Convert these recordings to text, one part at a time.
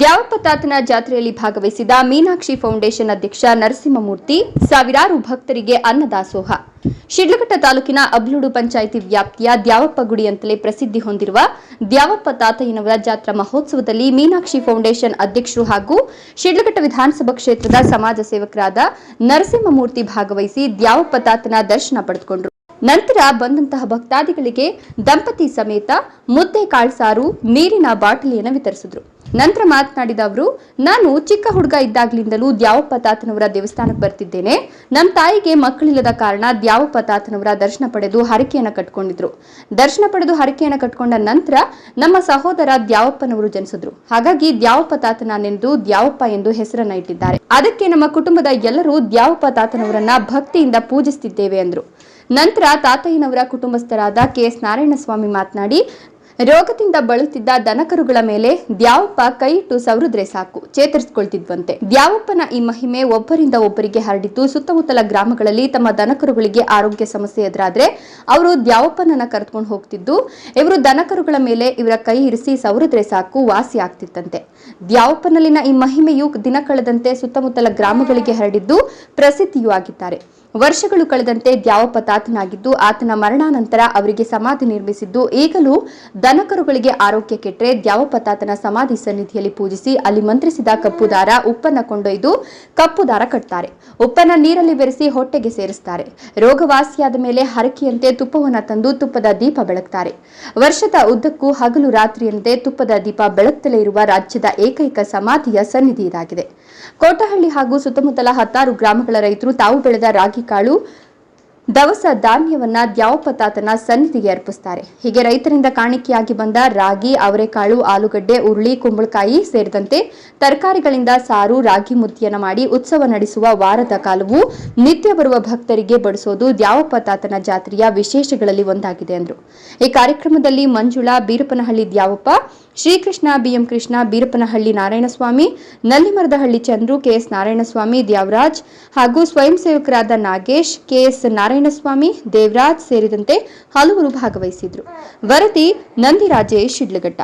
ದ್ಯಾವಪ್ಪ ತಾತನ ಜಾತ್ರೆಯಲ್ಲಿ ಭಾಗವಹಿಸಿದ ಮೀನಾಕ್ಷಿ ಫೌಂಡೇಶನ್ ಅಧ್ಯಕ್ಷ ನರಸಿಂಹಮೂರ್ತಿ, ಸಾವಿರಾರು ಭಕ್ತರಿಗೆ ಅನ್ನದಾಸೋಹ. ಶಿಡ್ಲಘಟ್ಟ ತಾಲೂಕಿನ ಅಬ್ಲೂಡು ಪಂಚಾಯಿತಿ ವ್ಯಾಪ್ತಿಯ ದ್ಯಾವಪ್ಪ ಗುಡಿ ಅಂತಲೇ ಪ್ರಸಿದ್ಧಿ ಹೊಂದಿರುವ ದ್ಯಾವಪ್ಪ ತಾತಯ್ಯನವರ ಜಾತ್ರಾ ಮಹೋತ್ಸವದಲ್ಲಿ ಮೀನಾಕ್ಷಿ ಫೌಂಡೇಶನ್ ಅಧ್ಯಕ್ಷರು ಹಾಗೂ ಶಿಡ್ಲಘಟ್ಟ ವಿಧಾನಸಭಾ ಕ್ಷೇತ್ರದ ಸಮಾಜ ಸೇವಕರಾದ ನರಸಿಂಹಮೂರ್ತಿ ಭಾಗವಹಿಸಿ ದ್ಯಾವಪ್ಪ ತಾತನ ದರ್ಶನ ಪಡೆದುಕೊಂಡರು. ನಂತರ ಬಂದಂತಹ ಭಕ್ತಾದಿಗಳಿಗೆ ದಂಪತಿ ಸಮೇತ ಮುದ್ದೆ ಕಾಳ್ಸಾರು ನೀರಿನ ಬಾಟಲಿಯನ್ನು ವಿತರಿಸಿದ್ರು. ನಂತರ ಮಾತನಾಡಿದ ಅವರು, ನಾನು ಚಿಕ್ಕ ಹುಡುಗ ಇದ್ದಾಗ್ಲಿಂದಲೂ ದ್ಯಾವಪ್ಪ ತಾತನವರ ದೇವಸ್ಥಾನಕ್ಕೆ ಬರ್ತಿದ್ದೇನೆ. ನಮ್ಮ ತಾಯಿಗೆ ಮಕ್ಕಳಿಲ್ಲದ ಕಾರಣ ದ್ಯಾವಪ್ಪ ತಾತನವರ ದರ್ಶನ ಪಡೆದು ಹರಕೆಯನ್ನು ಕಟ್ಕೊಂಡಿದ್ರು ದರ್ಶನ ಪಡೆದು ಹರಕೆಯನ್ನು ಕಟ್ಕೊಂಡ ನಂತರ ನಮ್ಮ ಸಹೋದರ ದ್ಯಾವಪ್ಪನವರು ಜನಿಸಿದ್ರು. ಹಾಗಾಗಿ ದ್ಯಾವಪ್ಪ ತಾತನ ದ್ಯಾವಪ್ಪ ಎಂದು ಹೆಸರನ್ನ ಇಟ್ಟಿದ್ದಾರೆ. ಅದಕ್ಕೆ ನಮ್ಮ ಕುಟುಂಬದ ಎಲ್ಲರೂ ದ್ಯಾವಪ್ಪ ತಾತನವರನ್ನ ಭಕ್ತಿಯಿಂದ ಪೂಜಿಸುತ್ತಿದ್ದೇವೆ ಅಂದ್ರು. ನಂತರ ತಾತಯ್ಯನವರ ಕುಟುಂಬಸ್ಥರಾದ ಕೆಎಸ್ ನಾರಾಯಣಸ್ವಾಮಿ ಮಾತನಾಡಿ ರೋಗದಿಂದ ಬಳಲುತ್ತಿದ್ದ ದನಕರುಗಳ ಮೇಲೆ ದ್ಯಾವಪ್ಪ ಕೈ ಇಟ್ಟು ಸವರಿದ್ರೆ ಸಾಕು, ಚೇತರಿಸಿಕೊಳ್ತಿದ್ವಂತೆ. ದ್ಯಾವಪ್ಪನ ಈ ಮಹಿಮೆ ಒಬ್ಬರಿಂದ ಒಬ್ಬರಿಗೆ ಹರಡಿದ್ದು ಸುತ್ತಮುತ್ತಲ ಗ್ರಾಮಗಳಲ್ಲಿ ತಮ್ಮ ದನಕರುಗಳಿಗೆ ಆರೋಗ್ಯ ಸಮಸ್ಯೆ ಎದುರಾದ್ರೆ ಅವರು ದ್ಯಾವಪ್ಪನನ್ನ ಕರೆದುಕೊಂಡು ಹೋಗ್ತಿದ್ದು, ಇವರು ದನಕರುಗಳ ಮೇಲೆ ಇವರ ಕೈ ಇರಿಸಿ ಸವರಿದ್ರೆ ಸಾಕು, ವಾಸಿ ಆಗ್ತಿತ್ತಂತೆ. ದ್ಯಾವಪ್ಪನಲ್ಲಿನ ಈ ಮಹಿಮೆಯು ದಿನ ಕಳೆದಂತೆ ಸುತ್ತಮುತ್ತಲ ಗ್ರಾಮಗಳಿಗೆ ಹರಡಿದ್ದು ಪ್ರಸಿದ್ಧಿಯೂ ಆಗಿದ್ದಾರೆ. ವರ್ಷಗಳು ಕಳೆದಂತೆ ದ್ಯಾವಪ್ಪ ತಾತನಾಗಿದ್ದು, ಆತನ ಮರಣಾನಂತರ ಅವರಿಗೆ ಸಮಾಧಿ ನಿರ್ಮಿಸಿದ್ದು, ಈಗಲೂ ದನಕರುಗಳಿಗೆ ಆರೋಗ್ಯ ಕೆಟ್ಟರೆ ದ್ಯಾವಪತಾತನ ಸಮಾಧಿ ಸನ್ನಿಧಿಯಲ್ಲಿ ಪೂಜಿಸಿ ಅಲ್ಲಿ ಮಂತ್ರಿಸಿದ ಕಪ್ಪುದಾರ ಉಪ್ಪನ್ನ ಕೊಂಡೊಯ್ದು ಕಪ್ಪು ದಾರ ಕಟ್ತಾರೆ. ಉಪ್ಪನ್ನ ನೀರಲ್ಲಿ ಬೆರೆಸಿ ಹೊಟ್ಟೆಗೆ ಸೇರಿಸ್ತಾರೆ. ರೋಗವಾಸಿಯಾದ ಮೇಲೆ ಹರಕೆಯಂತೆ ತುಪ್ಪವನ್ನು ತಂದು ತುಪ್ಪದ ದೀಪ ಬೆಳಗ್ತಾರೆ. ವರ್ಷದ ಉದ್ದಕ್ಕೂ ಹಗಲು ರಾತ್ರಿಯಂತೆ ತುಪ್ಪದ ದೀಪ ಬೆಳಗ್ತಲೇ ಇರುವ ರಾಜ್ಯದ ಏಕೈಕ ಸಮಾಧಿಯ ಸನ್ನಿಧಿ ಇದಾಗಿದೆ. ಕೋಟಹಳ್ಳಿ ಹಾಗೂ ಸುತ್ತಮುತ್ತಲ ಹತ್ತಾರು ಗ್ರಾಮಗಳ ರೈತರು ತಾವು ಬೆಳೆದ ರಾಗಿ ಕಾಳು ದವಸ ಧಾನ್ಯವನ್ನ ದ್ಯಾವಪತಾತನ ಸನ್ನಿಧಿಗೆ ಅರ್ಪಿಸ್ತಾರೆ. ಹೀಗೆ ರೈತರಿಂದ ಕಾಣಿಕೆಯಾಗಿ ಬಂದ ರಾಗಿ, ಅವರೆಕಾಳು, ಆಲೂಗಡ್ಡೆ, ಉರುಳಿ, ಕುಂಬಳಕಾಯಿ ಸೇರಿದಂತೆ ತರಕಾರಿಗಳಿಂದ ಸಾರು, ರಾಗಿ ಮುದ್ದಿಯನ್ನ ಮಾಡಿ ಉತ್ಸವ ನಡೆಸುವ ವಾರದ ಕಾಲವು ನಿತ್ಯ ಬರುವ ಭಕ್ತರಿಗೆ ಬಡಿಸೋದು ದ್ಯಾವಪತಾತನ ಜಾತ್ರೆಯ ವಿಶೇಷಗಳಲ್ಲಿ ಒಂದಾಗಿದೆ ಎಂದರು ಈ ಕಾರ್ಯಕ್ರಮದಲ್ಲಿ Manjula, Beerappanahalli Dyavappa, Srikrishna, B M Krishna, Beerappanahalli Narayanaswamy, Nallimaradahalli Chandru, K S Narayanaswamy, Dyavaraj ಹಾಗೂ ಸ್ವಯಂ ಸೇವಕರಾದ ನಾಗೇಶ್, ಕೆಎಸ್ ನಾರಾಯಣಸ್ವಾಮಿ ದೇವರಾಜ್ ಸೇರಿದಂತೆ ಹಲವರು ಭಾಗವಹಿಸಿದ್ರು. ವರದಿ ನಂದಿರಾಜೇಶ್ ಶಿಡ್ಲಘಟ್ಟ.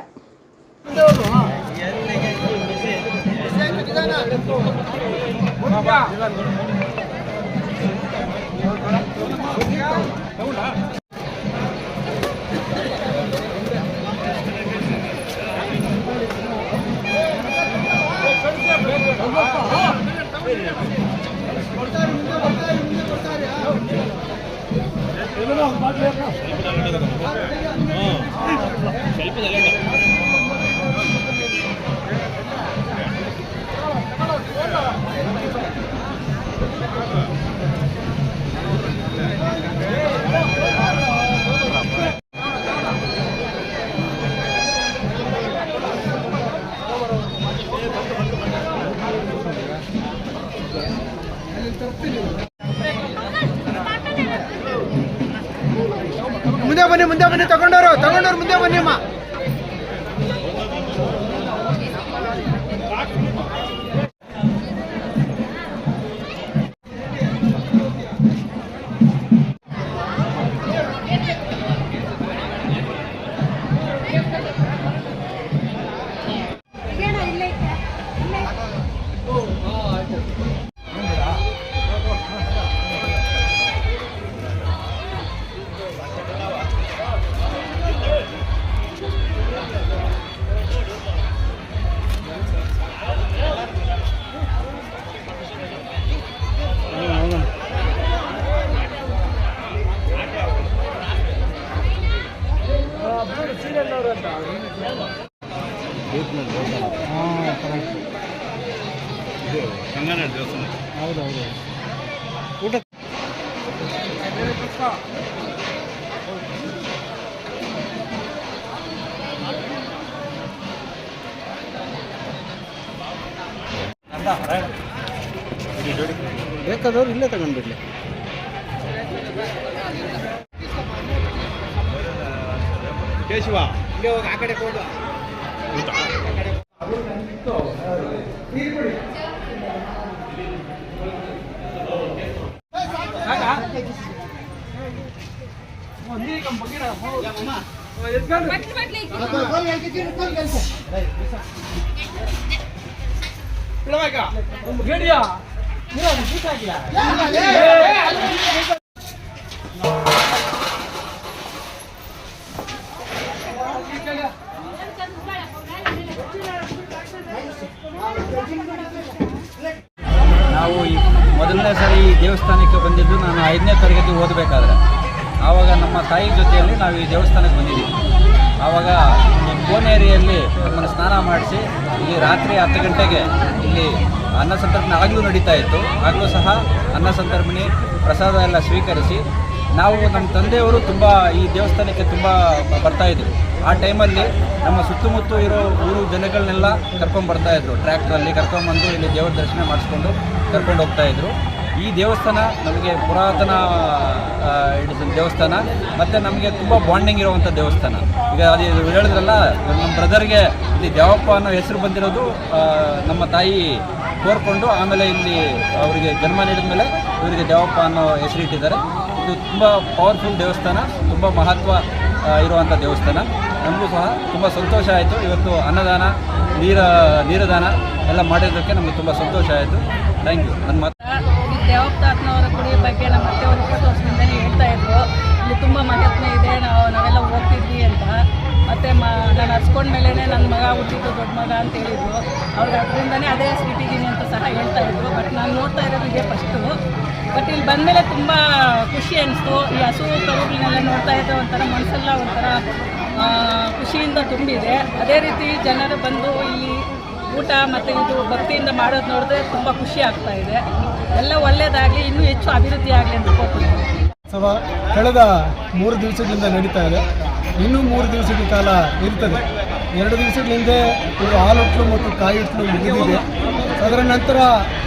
సెల్ఫీ ಹೌದೌದು. ಊಟ ಬೇಕಾದವ್ರು ಇಲ್ಲೇ ತಗೊಂಡ್ಬಿಡ್ಲಿ ಕೇಶವ ಇಲ್ಲೇ ಹೋಗಿ ಆ ಕಡೆ ಕೊಡು. ನಾವು ಮೊದಲನೇ ಸಾರಿ ದೇವಸ್ಥಾನಕ್ಕೆ ಬಂದಿದ್ದು ನಾನು ಐದನೇ ತರಗತಿ ಓದಬೇಕಾದ್ರೆ. ನಮ್ಮ ತಾಯಿ ಜೊತೆಯಲ್ಲಿ ನಾವು ಈ ದೇವಸ್ಥಾನಕ್ಕೆ ಬಂದಿದ್ದೀವಿ. ಆವಾಗ ಕೋನೇರಿಯಲ್ಲಿ ನಮ್ಮನ್ನು ಸ್ನಾನ ಮಾಡಿಸಿ ಇಲ್ಲಿ ರಾತ್ರಿ ಹತ್ತು ಗಂಟೆಗೆ ಇಲ್ಲಿ ಅನ್ನ ಸಂತರ್ಪಣೆ ಆಗಲೂ ನಡೀತಾ ಇತ್ತು. ಆಗಲೂ ಸಹ ಅನ್ನ ಸಂತರ್ಪಣೆ ಪ್ರಸಾದ ಎಲ್ಲ ಸ್ವೀಕರಿಸಿ ನಾವು ನಮ್ಮ ತಂದೆಯವರು ತುಂಬ ಈ ದೇವಸ್ಥಾನಕ್ಕೆ ತುಂಬ ಬರ್ತಾಯಿದ್ರು ಆ ಟೈಮಲ್ಲಿ ನಮ್ಮ ಸುತ್ತಮುತ್ತ ಇರೋ ಊರು ಜನಗಳನ್ನೆಲ್ಲ ಕರ್ಕೊಂಡು ಬರ್ತಾಯಿದ್ರು ಟ್ರ್ಯಾಕ್ಟ್ರಲ್ಲಿ ಕರ್ಕೊಂಡ್ಬಂದು ಇಲ್ಲಿ ದೇವರ ದರ್ಶನ ಮಾಡಿಸ್ಕೊಂಡು ಕರ್ಕೊಂಡು ಹೋಗ್ತಾಯಿದ್ರು ಈ ದೇವಸ್ಥಾನ ನಮಗೆ ಪುರಾತನ ದೇವಸ್ಥಾನ, ಮತ್ತು ನಮಗೆ ತುಂಬ ಬಾಂಡಿಂಗ್ ಇರುವಂಥ ದೇವಸ್ಥಾನ. ಈಗ ಅದು ಹೇಳಿದ್ರಲ್ಲ, ನಮ್ಮ ಬ್ರದರ್ಗೆ ಇಲ್ಲಿ ದೇವಪ್ಪ ಅನ್ನೋ ಹೆಸರು ಬಂದಿರೋದು ನಮ್ಮ ತಾಯಿ ಕೋರ್ಕೊಂಡು ಆಮೇಲೆ ಇಲ್ಲಿ ಅವರಿಗೆ ಜನ್ಮ ನೀಡಿದ ಮೇಲೆ ಇವರಿಗೆ ದೇವಪ್ಪ ಅನ್ನೋ ಹೆಸರು ಇಟ್ಟಿದ್ದಾರೆ. ಇದು ತುಂಬ ಪವರ್ಫುಲ್ ದೇವಸ್ಥಾನ, ತುಂಬ ಮಹತ್ವ ಇರುವಂಥ ದೇವಸ್ಥಾನ. ನಮಗೂ ಸಹ ತುಂಬ ಸಂತೋಷ ಆಯಿತು. ಇವತ್ತು ಅನ್ನದಾನ, ನೀರ, ನೀರದಾನ ಎಲ್ಲ ಮಾಡಿದ್ದಕ್ಕೆ ನಮಗೆ ತುಂಬ ಸಂತೋಷ ಆಯಿತು. ಥ್ಯಾಂಕ್ ಯು ನನ್ನ ಈ ದೇವಪ್ತಾತ್ನವರ ಗುಡಿ ಬಗ್ಗೆ ನಮ್ಮ ಅತ್ತೆಯವರು ಇಪ್ಪತ್ತು ವರ್ಷದಿಂದಲೇ ಹೇಳ್ತಾ ಇದ್ರು. ಇಲ್ಲಿ ತುಂಬ ಮಹತ್ವ ಇದೆ, ನಾವು ನಾವೆಲ್ಲ ಹೋಗ್ತಿದ್ವಿ ಅಂತ. ಮತ್ತೆ ಮ, ನಾನು ಹಚ್ಕೊಂಡ್ಮೇಲೆ ನನ್ನ ಮಗ ಹುಟ್ಟಿದ್ದು, ದೊಡ್ಡ ಮಗ ಅಂತ ಹೇಳಿದ್ರು. ಅವ್ರಿಗೆ ಅದರಿಂದನೇ ಅದೇ ಇಟ್ಟಿದ್ದೀನಿ ಅಂತ ಸಹ ಹೇಳ್ತಾ ಇದ್ರು. ಬಟ್ ನಾನು ನೋಡ್ತಾ ಇರೋದು ಇದೇ ಫಸ್ಟು ಬಟ್ ಇಲ್ಲಿ ಬಂದಮೇಲೆ ತುಂಬ ಖುಷಿ ಅನಿಸ್ತು. ಈ ಹಸು ಕರುಗಳನ್ನೆಲ್ಲ ನೋಡ್ತಾ ಇದ್ದೆ ಒಂಥರ ಮನಸ್ಸೆಲ್ಲ ಒಂಥರ ಖುಷಿಯಿಂದ ತುಂಬಿದೆ. ಅದೇ ರೀತಿ ಜನರು ಬಂದು ಇಲ್ಲಿ ಊಟ ಮತ್ತು ಇದು ಭಕ್ತಿಯಿಂದ ಮಾಡೋದು ನೋಡಿದ್ರೆ ತುಂಬ ಖುಷಿ ಆಗ್ತಾ ಇದೆ. ಎಲ್ಲ ಒಳ್ಳೆಯದಾಗಲಿ ಇನ್ನೂ ಹೆಚ್ಚು ಅಭಿವೃದ್ಧಿ ಆಗಲಿ ಅಂತ ಸಭಾ ಕಳೆದ ಮೂರು ದಿವಸಗಳಿಂದ ನಡೀತಾ ಇದೆ. ಇನ್ನೂ ಮೂರು ದಿವಸದ ಕಾಲ ಇರ್ತದೆ. ಎರಡು ದಿವಸಗಳಿಂದ ಇವರು ಹಾಲೊಟ್ಲು ಮತ್ತು ಕಾಯಿಟ್ಲು ಮುಗಿದಿದೆ. ಅದರ ನಂತರ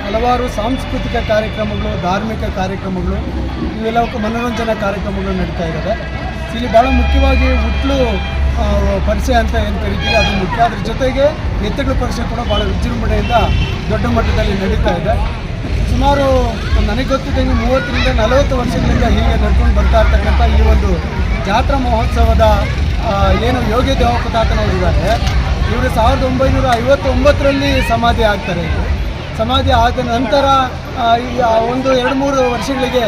ಹಲವಾರು ಸಾಂಸ್ಕೃತಿಕ ಕಾರ್ಯಕ್ರಮಗಳು, ಧಾರ್ಮಿಕ ಕಾರ್ಯಕ್ರಮಗಳು, ಇವೆಲ್ಲವಕ್ಕೂ ಮನೋರಂಜನಾ ಕಾರ್ಯಕ್ರಮಗಳು ನಡೀತಾ ಇದ್ದಾವೆ. ಇಲ್ಲಿ ಭಾಳ ಮುಖ್ಯವಾಗಿ ಹುಟ್ಲು ಪರಿಚಯ ಅಂತ ಏನು ಕರಿತೀವಿ, ಅದು ಮುಖ್ಯ. ಅದ್ರ ಜೊತೆಗೆ ಎತ್ತುಗಳ ಪರಿಚಯ ಕೂಡ ಭಾಳ ವಿಜೃಂಭಣೆಯಿಂದ ದೊಡ್ಡ ಮಟ್ಟದಲ್ಲಿ ನಡೀತಾ ಇದೆ. ಸುಮಾರು ನನಗೆ ಗೊತ್ತಿದ್ದಂಗೆ ಮೂವತ್ತರಿಂದ ನಲವತ್ತು ವರ್ಷಗಳಿಂದ ಹೀಗೆ ನಡ್ಕೊಂಡು ಬರ್ತಾ ಇರ್ತಕ್ಕಂಥ ಈ ಒಂದು ಜಾತ್ರಾ ಮಹೋತ್ಸವದ ಏನು ಯೋಗ್ಯ ದೇವಪತಾತನವರು ಇದ್ದಾರೆ ಇವರು ಸಾವಿರದ ಒಂಬೈನೂರ ಐವತ್ತೊಂಬತ್ತರಲ್ಲಿ ಸಮಾಧಿ ಆಗ್ತಾರೆ ಸಮಾಧಿ ಆದ ನಂತರ ಈ ಒಂದು ಎರಡು ಮೂರು ವರ್ಷಗಳಿಗೆ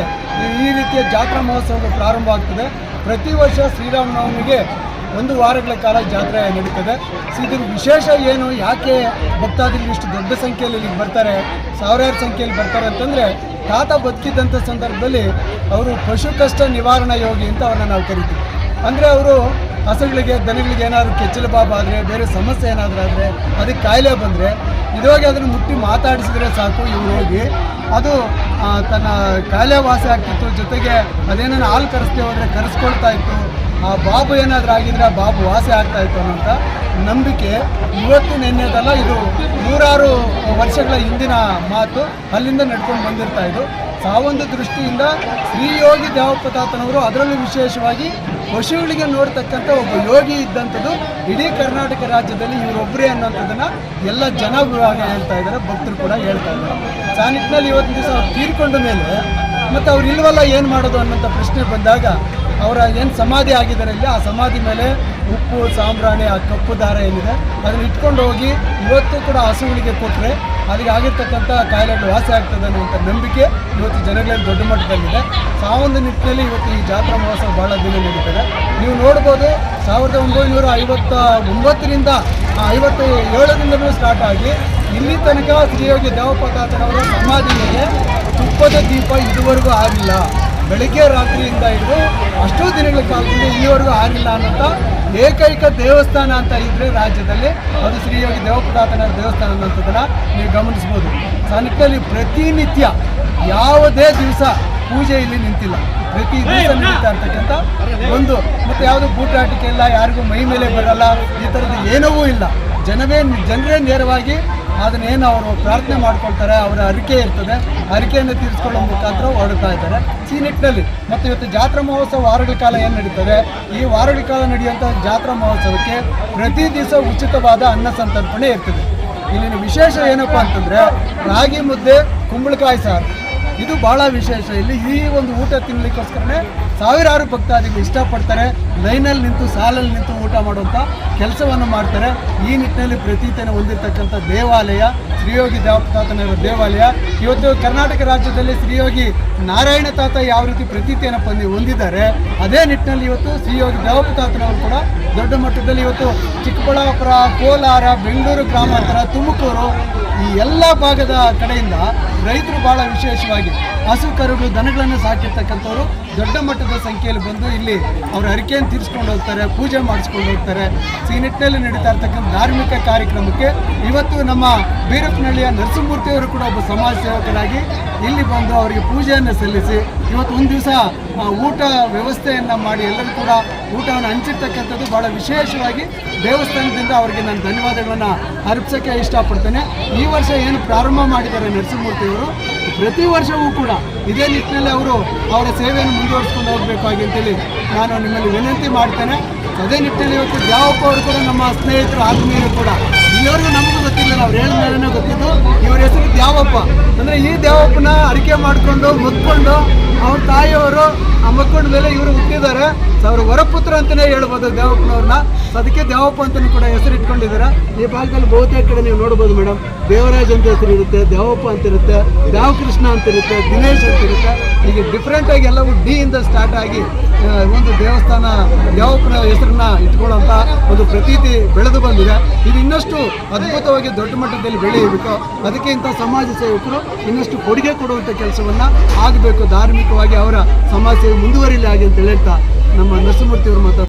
ಈ ರೀತಿಯ ಜಾತ್ರಾ ಮಹೋತ್ಸವ ಪ್ರಾರಂಭ ಆಗ್ತದೆ ಪ್ರತಿ ವರ್ಷ ಶ್ರೀರಾಮನವಮಿಗೆ ಒಂದು ವಾರಗಳ ಕಾಲ ಜಾತ್ರೆ ನಡೀತದೆ. ಸೊ ಇದರ ವಿಶೇಷ ಏನು, ಯಾಕೆ ಭಕ್ತಾದಿಗಳು ಇಷ್ಟು ದೊಡ್ಡ ಸಂಖ್ಯೆಯಲ್ಲಿ ಇಲ್ಲಿಗೆ ಬರ್ತಾರೆ, ಸಾವಿರಾರು ಸಂಖ್ಯೆಯಲ್ಲಿ ಬರ್ತಾರೆ ಅಂತಂದರೆ, ತಾತ ಬದುಕಿದ್ದಂಥ ಸಂದರ್ಭದಲ್ಲಿ ಅವರು ಪಶು ಕಷ್ಟ ನಿವಾರಣಾ ಯೋಗಿ ಅಂತ ಅವ್ರನ್ನ ನಾವು ಕರಿತೀವಿ. ಅಂದರೆ ಅವರು ಹಸುಗಳಿಗೆ, ದನಗಳಿಗೆ ಏನಾದರೂ ಕೆಚ್ಚಲ ಬಾಬು ಆದರೆ, ಬೇರೆ ಸಮಸ್ಯೆ ಏನಾದರೂ ಆದರೆ, ಅದಕ್ಕೆ ಕಾಯಿಲೆ ಬಂದರೆ ಇದೋಗಿ ಅದನ್ನು ಮುಟ್ಟಿ ಮಾತಾಡಿಸಿದ್ರೆ ಸಾಕು ಇವ್ರು ಹೋಗಿ. ಅದು ತನ್ನ ಕಾಯಿಲೆ ವಾಸಿ ಆಗ್ತಿತ್ತು. ಜೊತೆಗೆ ಅದೇನೇನು ಹಾಲು ಕರೆಸ್ತೇವೆ ಅಂದರೆ ಕರೆಸ್ಕೊಳ್ತಾ ಇತ್ತು. ಆ ಬಾಬು ಏನಾದರೂ ಆಗಿದ್ರೆ ಆ ಬಾಬು ವಾಸಿ ಆಗ್ತಾ ಇತ್ತು ಅನ್ನೋಂಥ ನಂಬಿಕೆ ಇವತ್ತು ನೆನ್ನೆದಲ್ಲ ಇದು ನೂರಾರು ವರ್ಷಗಳ ಹಿಂದಿನ ಮಾತು ಅಲ್ಲಿಂದ ನಡ್ಕೊಂಡು ಬಂದಿರ್ತಾ ಇದ್ದು ಸಾವೊಂದು ದೃಷ್ಟಿಯಿಂದ ಶ್ರೀಯೋಗಿ ದೇವಪ್ರತಾತನವರು ಅದರಲ್ಲೂ ವಿಶೇಷವಾಗಿ ಪಶುಗಳಿಗೆ ನೋಡ್ತಕ್ಕಂಥ ಒಬ್ಬ ಯೋಗಿ ಇದ್ದಂಥದ್ದು ಇಡೀ ಕರ್ನಾಟಕ ರಾಜ್ಯದಲ್ಲಿ ಇವರೊಬ್ಬರೇ ಅನ್ನೋಂಥದ್ದನ್ನು ಎಲ್ಲ ಜನ ಹೇಳ್ತಾ ಇದ್ದಾರೆ, ಭಕ್ತರು ಕೂಡ ಹೇಳ್ತಾ ಇದ್ದಾರೆ. ಆ ನಿಟ್ಟಿನಲ್ಲಿ ದಿವಸ ಅವ್ರು ತೀರ್ಕೊಂಡ ಮೇಲೆ ಮತ್ತು ಅವ್ರು ಇಲ್ವಲ್ಲ ಏನು ಮಾಡೋದು ಅನ್ನೋಂಥ ಪ್ರಶ್ನೆ ಬಂದಾಗ ಅವರ ಏನು ಸಮಾಧಿ ಆಗಿದ್ದಾರೆ ಇಲ್ಲಿ, ಆ ಸಮಾಧಿ ಮೇಲೆ ಉಪ್ಪು, ಸಾಂಬ್ರಾಣಿ, ಆ ಕಪ್ಪು ದಾರ ಏನಿದೆ, ಅದನ್ನು ಇಟ್ಕೊಂಡು ಹೋಗಿ ಇವತ್ತು ಕೂಡ ಹಸುಗಳಿಗೆ ಕೊಟ್ಟರೆ ಅದಕ್ಕೆ ಆಗಿರ್ತಕ್ಕಂಥ ಕಾಯಿಲೆಗಳು ವಾಸಿ ಆಗ್ತದೆ ಅನ್ನುವಂಥ ನಂಬಿಕೆ ಇವತ್ತು ಜನಗಳಲ್ಲಿ ದೊಡ್ಡ ಮಟ್ಟದಲ್ಲಿದೆ. ಆ ಒಂದು ನಿಟ್ಟಿನಲ್ಲಿ ಇವತ್ತು ಈ ಜಾತ್ರಾ ಮಹೋತ್ಸವ ಭಾಳ ದಿನ ನಡೀತದೆ. ನೀವು ನೋಡ್ಬೋದು ಸಾವಿರದ ಒಂಬೈನೂರ ಐವತ್ತ ಒಂಬತ್ತರಿಂದ ಐವತ್ತು ಏಳರಿಂದಲೂ ಸ್ಟಾರ್ಟ್ ಆಗಿ ಇಲ್ಲಿ ತನಕ ಶ್ರೀಯೋಗಿ ದೇವಪ್ರತಾತನವರ ಸಮಾಧಿ ಮೇಲೆ ತುಪ್ಪದ ದೀಪ ಇದುವರೆಗೂ ಆಗಿಲ್ಲ ಬೆಳಿಗ್ಗೆ ರಾತ್ರಿಯಿಂದ ಹಿಡಿದು ಅಷ್ಟು ದಿನಗಳ ಕಾಲದಿಂದ ಈವರೆಗೂ ಆಗಿಲ್ಲ ಅನ್ನೋಂಥ ಏಕೈಕ ದೇವಸ್ಥಾನ ಅಂತ ಇದ್ರೆ ರಾಜ್ಯದಲ್ಲಿ, ಅದು ಶ್ರೀಯೋಗಿ ದೇವಪುರಾತನ ದೇವಸ್ಥಾನ ಅನ್ನೋಂಥದ್ದನ್ನ ನೀವು ಗಮನಿಸ್ಬೋದು. ಸೊ ಆ ನಿಟ್ಟಿನಲ್ಲಿ ಪ್ರತಿನಿತ್ಯ ಯಾವುದೇ ದಿವಸ ಪೂಜೆ ಇಲ್ಲಿ ನಿಂತಿಲ್ಲ. ಪ್ರತಿ ದಿವಸ ನಡೀತಾ ಇರ್ತಕ್ಕಂಥ ಒಂದು, ಮತ್ತು ಯಾವುದು ಬೂಟಾಟಿಕೆ ಇಲ್ಲ, ಯಾರಿಗೂ ಮೈ ಮೇಲೆ ಬರಲ್ಲ ಈ ಥರದ್ದು ಏನೂ ಇಲ್ಲ. ಜನವೇ, ಜನರೇ ನೇರವಾಗಿ ಅದನ್ನೇನು ಅವರು ಪ್ರಾರ್ಥನೆ ಮಾಡ್ಕೊಳ್ತಾರೆ, ಅವರ ಅರಿಕೆ ಇರ್ತದೆ. ಅರಿಕೆಯನ್ನು ತೀರಿಸ್ಕೊಳ್ಳೋ ಮುಖಾಂತರ ಹೊರಡ್ತಾ ಇದ್ದಾರೆ. ಈ ನಿಟ್ಟಿನಲ್ಲಿ ಮತ್ತು ಇವತ್ತು ಜಾತ್ರಾ ಮಹೋತ್ಸವ ವಾರಗಳ ಕಾಲ ಏನು ನಡೀತದೆ? ಈ ವಾರಗಳ ಕಾಲ ನಡೆಯುವಂಥ ಜಾತ್ರಾ ಮಹೋತ್ಸವಕ್ಕೆ ಪ್ರತಿ ದಿವಸ ಉಚಿತವಾದ ಅನ್ನ ಸಂತರ್ಪಣೆ ಇರ್ತದೆ. ಇಲ್ಲಿನ ವಿಶೇಷ ಏನಪ್ಪ ಅಂತಂದರೆ, ರಾಗಿ ಮುದ್ದೆ, ಕುಂಬಳಕಾಯಿ ಸಾರು. ಇದು ಭಾಳ ವಿಶೇಷ. ಇಲ್ಲಿ ಈ ಒಂದು ಊಟ ತಿನ್ನಲಿಕ್ಕೋಸ್ಕರನೇ ಸಾವಿರಾರು ಭಕ್ತಾದಿಗಳು ಇಷ್ಟಪಡ್ತಾರೆ, ಲೈನಲ್ಲಿ ನಿಂತು, ಸಾಲಲ್ಲಿ ನಿಂತು ಊಟ ಮಾಡುವಂಥ ಕೆಲಸವನ್ನು ಮಾಡ್ತಾರೆ. ಈ ನಿಟ್ಟಿನಲ್ಲಿ ಪ್ರತೀತನ ಹೊಂದಿರತಕ್ಕಂಥ ದೇವಾಲಯ ಶ್ರೀ ಶ್ರೀಯೋಗಿ ದೇವತಾತನ ದೇವಾಲಯ, ಇವತ್ತು ಕರ್ನಾಟಕ ರಾಜ್ಯದಲ್ಲಿ ಶ್ರೀಯೋಗಿ ನಾರಾಯಣ ತಾತ ಯಾವ ರೀತಿ ಪ್ರತೀತಿಯನ್ನು ಪಂದಿ ಹೊಂದಿದ್ದಾರೆ, ಅದೇ ನಿಟ್ಟಿನಲ್ಲಿ ಇವತ್ತು ಶ್ರೀಯೋಗಿ ದೇವತಾತನವರು ತಾತನವರು ಕೂಡ ದೊಡ್ಡ ಮಟ್ಟದಲ್ಲಿ ಇವತ್ತು ಚಿಕ್ಕಬಳ್ಳಾಪುರ, ಕೋಲಾರ, ಬೆಂಗಳೂರು ಗ್ರಾಮಾಂತರ, ತುಮಕೂರು ಈ ಎಲ್ಲ ಭಾಗದ ಕಡೆಯಿಂದ ರೈತರು ಬಹಳ ವಿಶೇಷವಾಗಿ ಹಸು ಕರುಗಳು ದನಗಳನ್ನು ಸಾಕಿರ್ತಕ್ಕಂಥವ್ರು ದೊಡ್ಡ ಮಟ್ಟದ ಸಂಖ್ಯೆಯಲ್ಲಿ ಬಂದು ಇಲ್ಲಿ ಅವರ ಹರಿಕೆಯನ್ನು ತೀರಿಸ್ಕೊಂಡು ಹೋಗ್ತಾರೆ, ಪೂಜೆ ಮಾಡಿಸ್ಕೊಂಡು ಹೋಗ್ತಾರೆ. ಈ ನಿಟ್ಟಿನಲ್ಲಿ ನಡೀತಾ ಇರ್ತಕ್ಕಂಥ ಧಾರ್ಮಿಕ ಕಾರ್ಯಕ್ರಮಕ್ಕೆ ಇವತ್ತು ನಮ್ಮ ಬೀರಪ್ಪನಹಳ್ಳಿಯ ನರಸಿಂಹಮೂರ್ತಿಯವರು ಕೂಡ ಒಬ್ಬ ಸಮಾಜ ಸೇವಕರಾಗಿ ಇಲ್ಲಿ ಬಂದು ಅವರಿಗೆ ಪೂಜೆಯನ್ನು ಸಲ್ಲಿಸಿ ಇವತ್ತು ಒಂದು ದಿವಸ ಊಟ ವ್ಯವಸ್ಥೆಯನ್ನು ಮಾಡಿ ಎಲ್ಲರೂ ಕೂಡ ಊಟವನ್ನು ಹಂಚಿರ್ತಕ್ಕಂಥದ್ದು ಭಾಳ ವಿಶೇಷವಾಗಿ ದೇವಸ್ಥಾನದಿಂದ ಅವರಿಗೆ ನಾನು ಧನ್ಯವಾದಗಳನ್ನು ಅರ್ಪಿಸೋಕ್ಕೆ ಇಷ್ಟಪಡ್ತೇನೆ. ಈ ವರ್ಷ ಏನು ಪ್ರಾರಂಭ ಮಾಡಿದ್ದಾರೆ ನರಸಿಂಹಮೂರ್ತಿಯವರು, ಪ್ರತಿ ವರ್ಷವೂ ಕೂಡ ಇದೇ ನಿಟ್ಟಿನಲ್ಲಿ ಅವರು ಅವರ ಸೇವೆಯನ್ನು ಮುಂದುವರಿಸ್ಕೊಂಡು ಹೋಗಬೇಕಾಗಿ ಅಂತೇಳಿ ನಾನು ನಿಮ್ಮಲ್ಲಿ ವಿನಂತಿ ಮಾಡ್ತೇನೆ. ಅದೇ ನಿಟ್ಟಿನಲ್ಲಿ ಇವತ್ತು ದ್ಯಾವಪ್ಪ ಅವರು ಕೂಡ ನಮ್ಮ ಸ್ನೇಹಿತರು ಆತ್ಮೀಯರು ಕೂಡ ಇಲ್ಲಿವರೆಗೂ ನಮಗೂ ಗೊತ್ತಿಲ್ಲ ನಾವು ಹೇಳಿದ ಗೊತ್ತಿದ್ದು ಇವರ ಹೆಸರು ದ್ಯಾವಪ್ಪ ಅಂದರೆ ಈ ದ್ಯಾವಪ್ಪನ ಅಡಿಕೆ ಮಾಡಿಕೊಂಡು ಮುತ್ಕೊಂಡು ಅವ್ರ ತಾಯಿಯವರು ಆ ಮಕ್ಕಳ ಮೇಲೆ ಇವರು ಹುಟ್ಟಿದ್ದಾರೆ. ಸೊ ಅವ್ರ ವರಪುತ್ರ ಅಂತಲೇ ಹೇಳ್ಬೋದು ದೇವಪ್ಪನವ್ರನ್ನ. ಅದಕ್ಕೆ ದೇವಪ್ಪ ಅಂತಲೂ ಕೂಡ ಹೆಸರು ಇಟ್ಕೊಂಡಿದ್ದಾರೆ. ಈ ಭಾಗದಲ್ಲಿ ಬಹುತೇಕ ಕಡೆ ನೀವು ನೋಡ್ಬೋದು ಮೇಡಮ್ ದೇವರಾಜ್ ಅಂತ ಹೆಸರು ಇರುತ್ತೆ, ದೇವಪ್ಪ ಅಂತ ಇರುತ್ತೆ ದೇವಕೃಷ್ಣ ಅಂತ ಇರುತ್ತೆ, ದಿನೇಶ್ ಅಂತ ಇರುತ್ತೆ. ಹೀಗೆ ಡಿಫ್ರೆಂಟ್ ಆಗಿ ಎಲ್ಲವೂ ಡಿ ಇಂದ ಸ್ಟಾರ್ಟ್ ಆಗಿ ಒಂದು ದೇವಸ್ಥಾನ, ದೇವಪ್ಪನ ಹೆಸರನ್ನ ಇಟ್ಕೊಳ್ಳೋಂಥ ಒಂದು ಪ್ರತೀತಿ ಬೆಳೆದು ಬಂದಿದೆ. ಇದು ಇನ್ನಷ್ಟು ಅದ್ಭುತವಾಗಿ ದೊಡ್ಡ ಮಟ್ಟದಲ್ಲಿ ಬೆಳೆಯಬೇಕು. ಅದಕ್ಕೆ ಇಂಥ ಸಮಾಜ ಸೇವಕರು ಇನ್ನಷ್ಟು ಕೊಡುಗೆ ಕೊಡುವಂಥ ಕೆಲಸವನ್ನ ಆಗಬೇಕು ಧಾರ್ಮಿಕವಾಗಿ ಅವರ ಸಮಾಜ ಸೇವೆ ಮುಂದುವರಿಲಿ ಹಾಗೆ ಅಂತ ಹೇಳ್ತಾ ನಮ್ಮ ನರಸಿಂಹಮೂರ್ತಿ ಅವರು ಮಾತಾಡ್ತಾರೆ